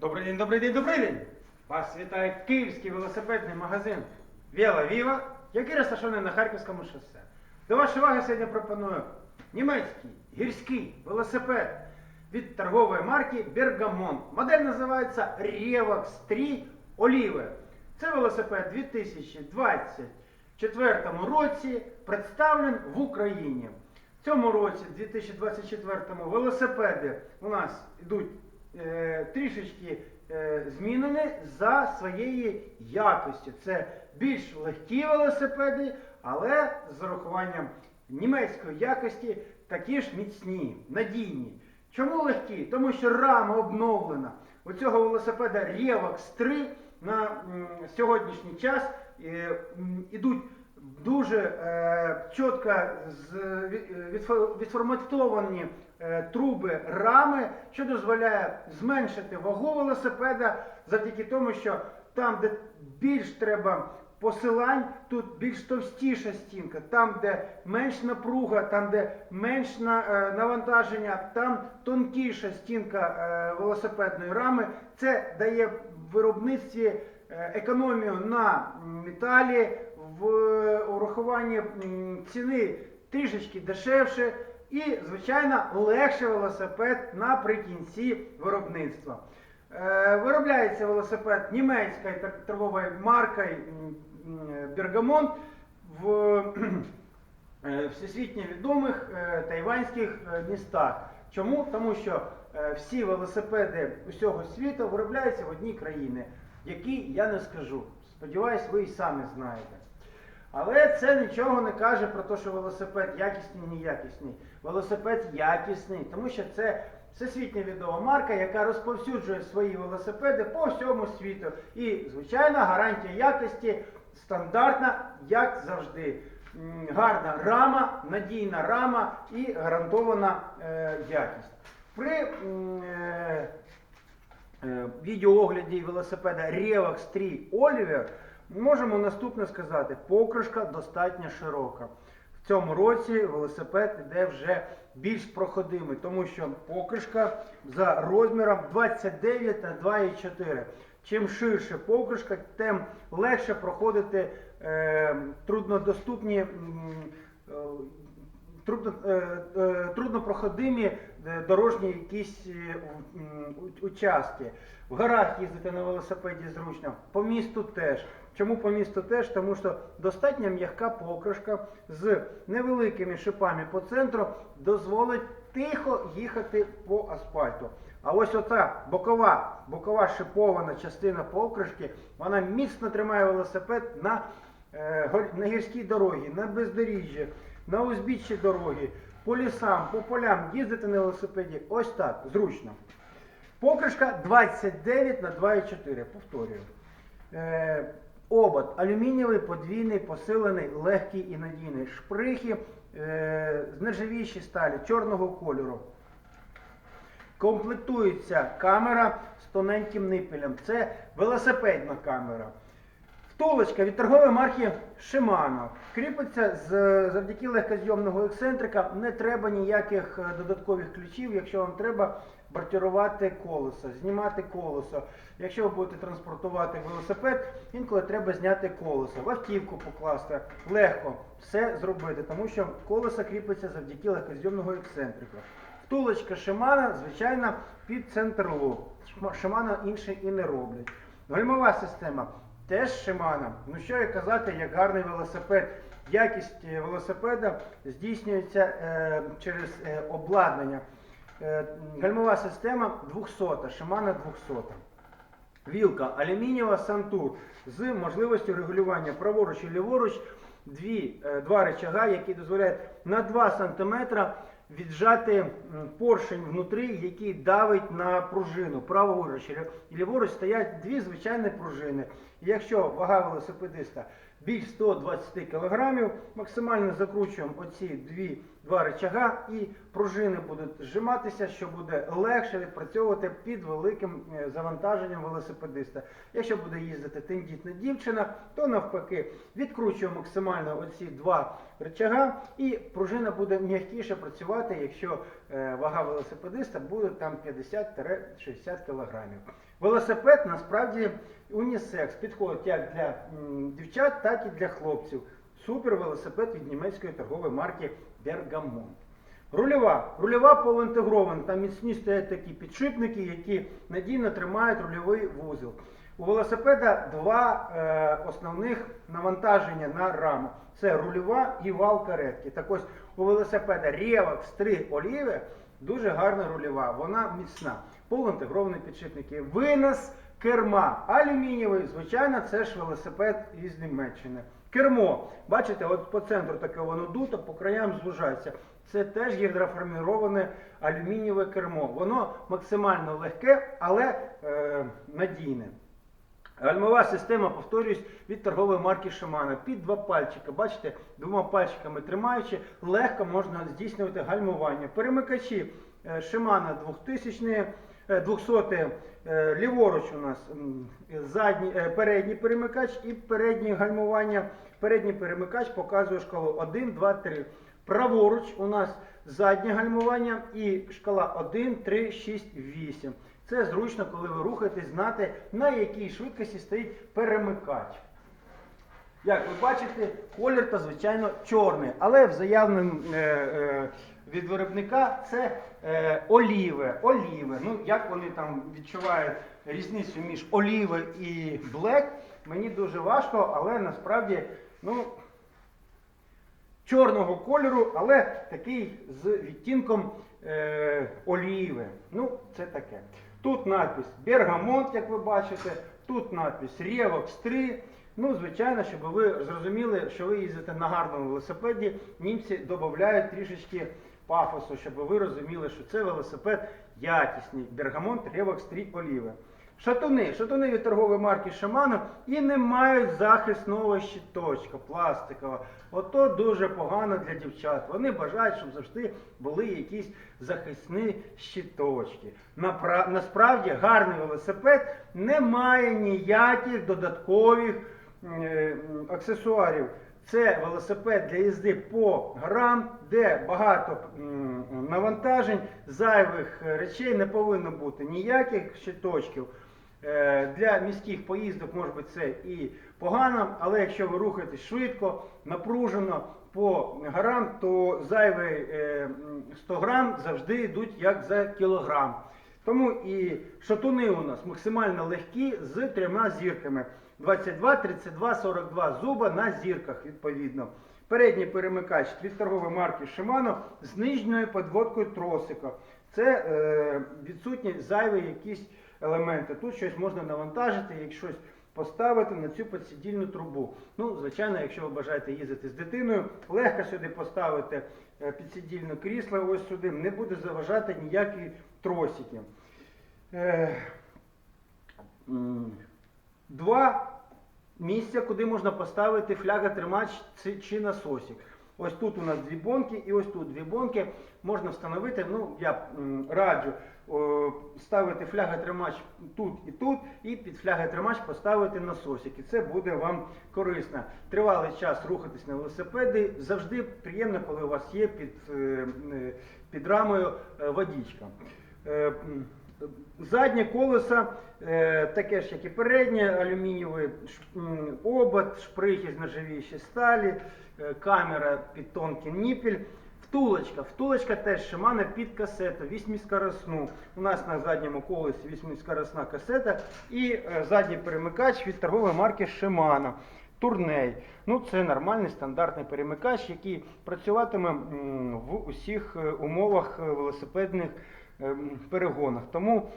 Добрий день, добрий день, добрий день! Вас вітає київський велосипедний магазин Віла Віва, який розташований на Харківському шосе. До вашої уваги сьогодні пропоную німецький гірський велосипед від торгової марки Bergamont. Модель називається Revox 3 Olive. Це велосипед 2024 році представлений в Україні. В цьому році, 2024 велосипеди у нас йдуть трішечки е, змінені за своєї якості. Це більш легкі велосипеди, але з урахуванням німецької якості такі ж міцні, надійні. Чому легкі? Тому що рама обновлена. У цього велосипеда Revox 3 на сьогоднішній час е, ідуть дуже е, чітко відформатовані е, труби рами, що дозволяє зменшити вагу велосипеда завдяки тому, що там, де більш треба посилань, тут більш товстіша стінка, там, де менш напруга, там, де менш е, навантаження, там тонкіша стінка е, велосипедної рами. Це дає виробництві е, економію на металі, в урахуванні ціни трішечки дешевше і, звичайно, легше велосипед наприкінці виробництва. Е, Виробляється велосипед німецькою торговою маркою м, в е, всесвітньо відомих е, тайванських містах. Чому? Тому що всі велосипеди усього світу виробляються в одній країні, які я не скажу. Сподіваюсь, ви і самі знаєте. Але це нічого не каже про те, що велосипед якісний, неякісний. Велосипед якісний, тому що це всесвітньо відома марка, яка розповсюджує свої велосипеди по всьому світу. І, звичайно, гарантія якості стандартна, як завжди. Гарна рама, надійна рама і гарантована е, якість. При е, е, відеоогляді велосипеда Revox 3 Oliver можемо наступне сказати: покришка достатньо широка. В цьому році велосипед йде вже більш проходимий, тому що покришка за розміром 29 на 2,4. Чим ширше покришка, тим легше проходити е, труднодоступні е, трудно, е, е, труднопроходимі е, дорожні якісь участки. В горах їздити на велосипеді зручно, по місту теж. Чому по місту теж? Тому що достатньо м'яка покришка з невеликими шипами по центру дозволить тихо їхати по асфальту. А ось оця бокова, бокова шипована частина покришки, вона міцно тримає велосипед на е, на гірській дорогі, на бездоріжжі, на узбіччі дороги, по лісам, по полям їздити на велосипеді ось так, зручно. Покришка 29 на 2,4, повторюю. Е, обод алюмінієвий, подвійний, посилений, легкий і надійний. Шприхи е, з нержавіючої сталі чорного кольору. Комплектується камера з тоненьким нипелем. Це велосипедна камера. Втулочка від торгової марки Shimano. Кріпиться з, завдяки легкозйомного ексцентрика. Не треба ніяких е, додаткових ключів, якщо вам треба бортирувати колесо, знімати колесо. Якщо ви будете транспортувати велосипед, інколи треба зняти колесо, в автівку покласти. Легко все зробити, тому що колесо кріпиться завдяки легкозйомного ексцентрика. Втулочка Shimano, звичайно, під центр лоб. Shimano інше і не роблять. Гальмова система теж Shimano. Ну що і казати, як гарний велосипед. Якість е, велосипеда здійснюється е, через е, обладнання. Е, гальмова система 200, Shimano 200. Вілка алюмінієва Сантур з можливістю регулювання праворуч і ліворуч. Дві, е, два рычага, які дозволяють на 2 см віджати поршень внутрі, який давить на пружину. Праворуч ліворуч стоять дві звичайні пружини. І Якщо вага велосипедиста більш 120 кг, максимально закручуємо оці дві, два рычага і пружини будуть зжиматися, що буде легше відпрацьовувати під великим е, завантаженням велосипедиста. Якщо буде їздити тендітна дівчина, то навпаки відкручуємо максимально оці два рычага і пружина буде м'якіше працювати, якщо е, вага велосипедиста буде там 50-60 кг. Велосипед насправді унісекс, підходить як для дівчат, так і для хлопців. Супер велосипед від німецької торгової марки Bergamont. Рульова. Рульова полуінтегрована. Там міцні стоять такі підшипники, які надійно тримають рульовий вузол. У велосипеда два е, основних навантаження на раму. Це рульова і вал каретки. Так ось у велосипеда Revox 3 Olive дуже гарна рульова, вона міцна. Полуінтегровані підшипники. Винос керма алюмінієвий, звичайно, це ж велосипед із Німеччини. Кермо, бачите, от по центру таке воно дуто, по краям звужається. Це теж гідроформіроване алюмінієве кермо. Воно максимально легке, але е, надійне. Гальмова система, повторюсь, від торгової марки Shimano. Під два пальчика. Бачите, двома пальчиками тримаючи, легко можна здійснювати гальмування. Перемикачі Shimano 2000, е, 200, е, ліворуч у нас задній, е, передній перемикач і переднє гальмування. Передній перемикач показує шкалу 1, 2, 3. Праворуч у нас заднє гальмування і шкала 1, 3, 6, 8. Це зручно, коли ви рухаєтесь, знати, на якій швидкості стоїть перемикач. Як ви бачите, колір то, звичайно, чорний, але в заявному е, е, від виробника це е, оліве. оліве. Ну, як вони там відчувають різницю між оліве і блек, мені дуже важко, але насправді, ну, чорного кольору, але такий з відтінком е, оліви. Ну, це таке. Тут надпис Бергамонт, як ви бачите, тут надпис Revox 3. Ну, звичайно, щоб ви зрозуміли, що ви їздите на гарному велосипеді, німці додають трішечки пафосу, щоб ви розуміли, що це велосипед якісний. Бергамонт Revox 3 Оліве. Шатуни. Шатуни від торгової марки Shimano і не мають захисного щиточка пластикова. Ото дуже погано для дівчат. Вони бажають, щоб завжди були якісь захисні щиточки. Напра- Насправді гарний велосипед не має ніяких додаткових е, аксесуарів. Це велосипед для їзди по горам, де багато навантажень, зайвих речей не повинно бути ніяких щиточків. Е, Для міських поїздок може бути це і погано, але якщо ви рухаєтесь швидко, напружено по горам, то зайвий е, 100 грам завжди йдуть як за кілограм. Тому і шатуни у нас максимально легкі з трьома зірками. 22, 32, 42 зуба на зірках відповідно. Передній перемикач від торгової марки Shimano з нижньою подводкою тросика. Це е, відсутні зайві якісь елементи. Тут щось можна навантажити, як щось поставити на цю підсидільну трубу. Ну, звичайно, якщо ви бажаєте їздити з дитиною, легко сюди поставити е, підсидільне крісло, ось сюди, не буде заважати ніякі тросики. Е, Два місця, куди можна поставити фляготримач чи- насосик. Ось тут у нас дві бонки і ось тут дві бонки. Можна встановити, ну я раджу ставити фляготримач тут і тут, і під фляготримач поставити насосик. І це буде вам корисно. Тривалий час рухатись на велосипеді. Завжди приємно, коли у вас є під, е, е, під рамою е, водичка. Е, Заднє колесо, таке ж, як і переднє, алюмінієвий обод, шприхи з нержавіючої сталі, камера під тонкий ніпіль. Втулочка. Втулочка теж Shimano під касету, вісьміскоросну. У нас на задньому колесі вісьміскоросна касета і е, задній перемикач від торгової марки Shimano. Турней. Ну, це нормальний стандартний перемикач, який працюватиме в усіх е, умовах е, велосипедних перегонах. Тому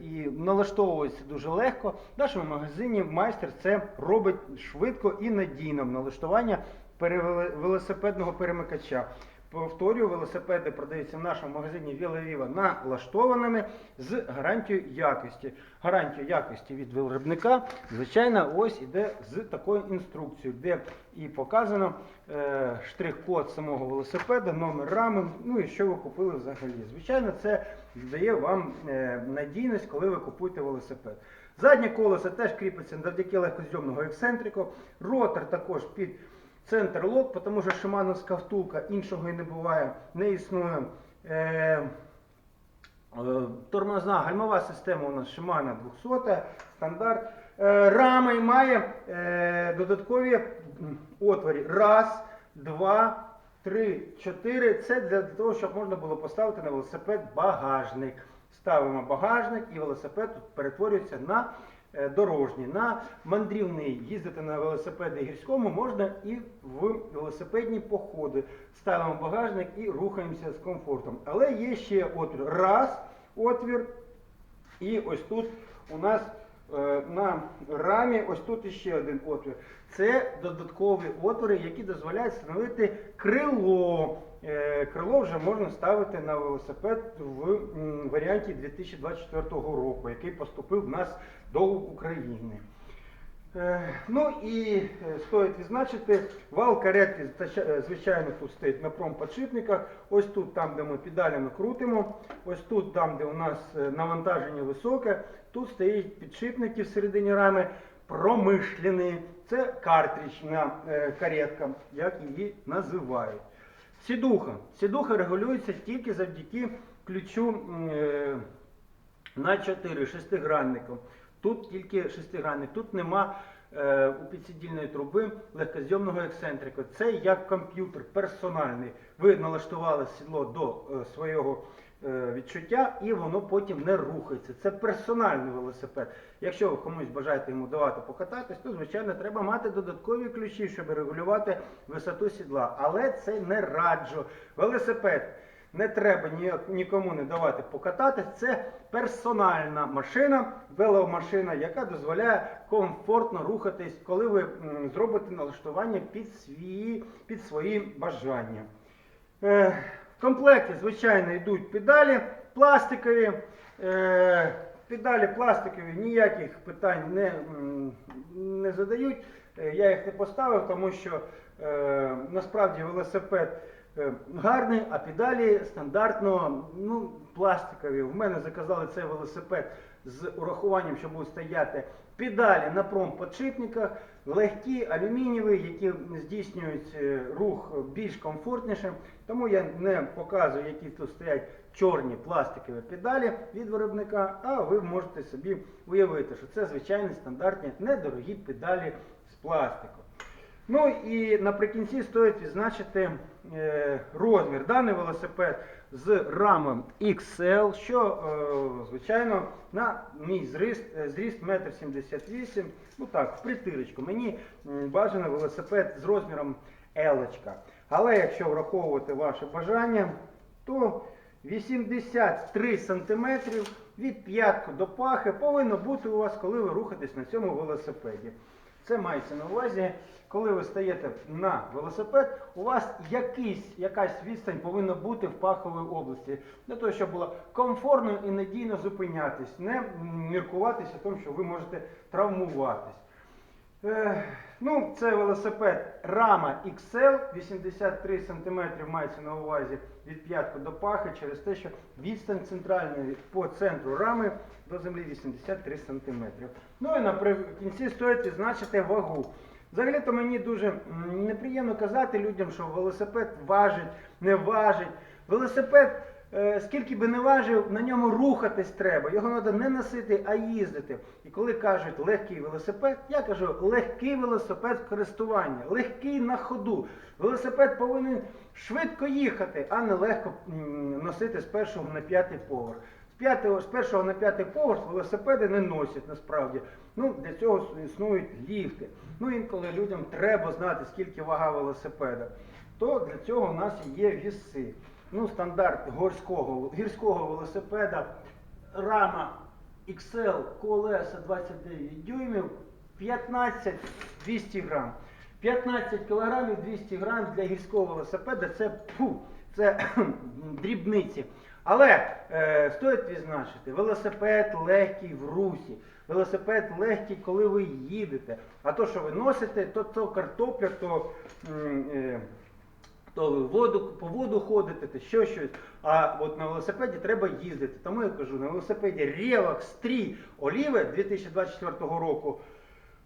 і налаштовується дуже легко. В нашому магазині майстер це робить швидко і надійно налаштування велосипедного перемикача. Повторюю, велосипеди продаються в нашому магазині Вілавіва налаштованими з гарантією якості. Гарантія якості від виробника, звичайно, ось іде з такою інструкцією, де і показано е, штрих-код самого велосипеда, номер рами, ну і що ви купили взагалі. Звичайно, це дає вам е, надійність, коли ви купуєте велосипед. Заднє колесо теж кріпиться завдяки легкозйомного ексцентрику. Ротор також під центр лок, тому що шимановська втулка іншого і не буває, не існує. Е, Е, Тормозна гальмова система у нас Shimano 200, стандарт. Е, Рама і має е, додаткові м, отвори. Раз, два, три, чотири. Це для того, щоб можна було поставити на велосипед багажник. Ставимо багажник і велосипед перетворюється на е, дорожній, на мандрівний. Їздити на велосипеді гірському можна і в велосипедні походи. Ставимо багажник і рухаємося з комфортом. Але є ще отвір. Раз отвір. І ось тут у нас на рамі, ось тут іще один отвір. Це додаткові отвори, які дозволяють встановити крило. Е, Крило вже можна ставити на велосипед в варіанті 2024 року, який поступив в нас до України. Е, Ну і е, стоїть відзначити, вал каретки, е, звичайно, тут стоїть на промподшипниках. Ось тут, там, де ми педалями крутимо, ось тут, там, де у нас е, навантаження високе, тут стоїть підшипники всередині рами промишлений. Це картриджна е, каретка, як її називають. Сідуха. Сідуха регулюється тільки завдяки ключу е, на 4 шестигранником. Тут тільки шестигранник, тут нема е, у підсидільної труби легкозйомного ексцентрика. Це як комп'ютер персональний. Ви налаштували сідло до е, свого відчуття і воно потім не рухається. Це персональний велосипед. Якщо ви комусь бажаєте йому давати покататись, то звичайно треба мати додаткові ключі, щоб регулювати висоту сідла. Але це не раджу. Велосипед не треба нікому не давати покататись. Це персональна машина, веломашина, яка дозволяє комфортно рухатись, коли ви зробите налаштування під свої, під свої бажання. В комплекті, звичайно, йдуть педалі пластикові. Е, Педалі пластикові ніяких питань не, не задають. Е, Я їх не поставив, тому що е, насправді велосипед гарний, а педалі стандартно ну, пластикові. В мене заказали цей велосипед з урахуванням, що будуть стояти педалі на промподшипниках, легкі, алюмінієві, які здійснюють рух більш комфортнішим. Тому я не показую, які тут стоять чорні пластикові педалі від виробника, а ви можете собі уявити, що це звичайні стандартні недорогі педалі з пластику. Ну і наприкінці стоїть відзначити е, розмір. Даний велосипед з рамом XL, що, е, звичайно, на мій зріст, е, зріст 1,78 м. Ну так, в притирочку. Мені бажано велосипед з розміром L. Але якщо враховувати ваше бажання, то 83 см від п'ятки до пахи повинно бути у вас, коли ви рухаєтесь на цьому велосипеді. Це мається на увазі, коли ви стаєте на велосипед, у вас якийсь, якась відстань повинна бути в паховій області, для того, щоб було комфортно і надійно зупинятись, не міркуватися тому, що ви можете травмуватись. Ну, це велосипед Rama XL, 83 см мається на увазі від п'ятки до пахи, через те, що відстань центральної по центру рами до землі 83 см. Ну і наприкінці стоїть відзначити вагу. Взагалі-то мені дуже неприємно казати людям, що велосипед важить, не важить. Велосипед, скільки би не важив, на ньому рухатись треба. Його треба не носити, а їздити. І коли кажуть легкий велосипед, я кажу легкий велосипед в користуванні, легкий на ходу. Велосипед повинен швидко їхати, а не легко носити з першого на п'ятий поверх. З першого на п'ятий поверх велосипеди не носять насправді. Ну, для цього існують ліфти. Ну, інколи людям треба знати, скільки вага велосипеда. То для цього у нас є віси. Ну, стандарт горського, гірського велосипеда, рама XL, колеса 29 дюймів, 15-200 грам. 15 кілограмів 200 грам для гірського велосипеда це, фу, це дрібниці. Але е, стоїть відзначити, велосипед легкий в русі, велосипед легкий, коли ви їдете. А то, що ви носите, то, то картопля, то, е, то ви воду, по воду ходите, то що щось. А от на велосипеді треба їздити. Тому я кажу, на велосипеді Рєвак, Стрій, Оліве 2024 року,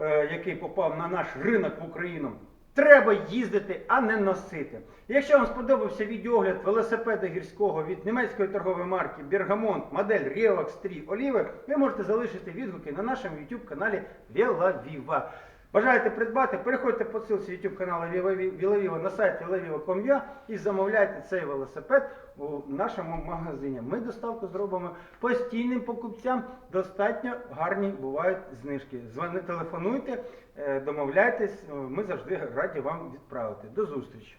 е, який попав на наш ринок в Україну. Треба їздити, а не носити. Якщо вам сподобався відеогляд велосипеда гірського від німецької торгової марки Bergamont, модель Revox 3 Olive, ви можете залишити відгуки на нашому YouTube каналі VelaViva. Бажаєте придбати, переходьте по ссылці YouTube каналу VelaViva на сайті velaviva.com.ua і замовляйте цей велосипед у нашому магазині. Ми доставку зробимо постійним покупцям. Достатньо гарні бувають знижки. Дзвони, телефонуйте, е, домовляйтесь, ми завжди раді вам відправити. До зустрічі!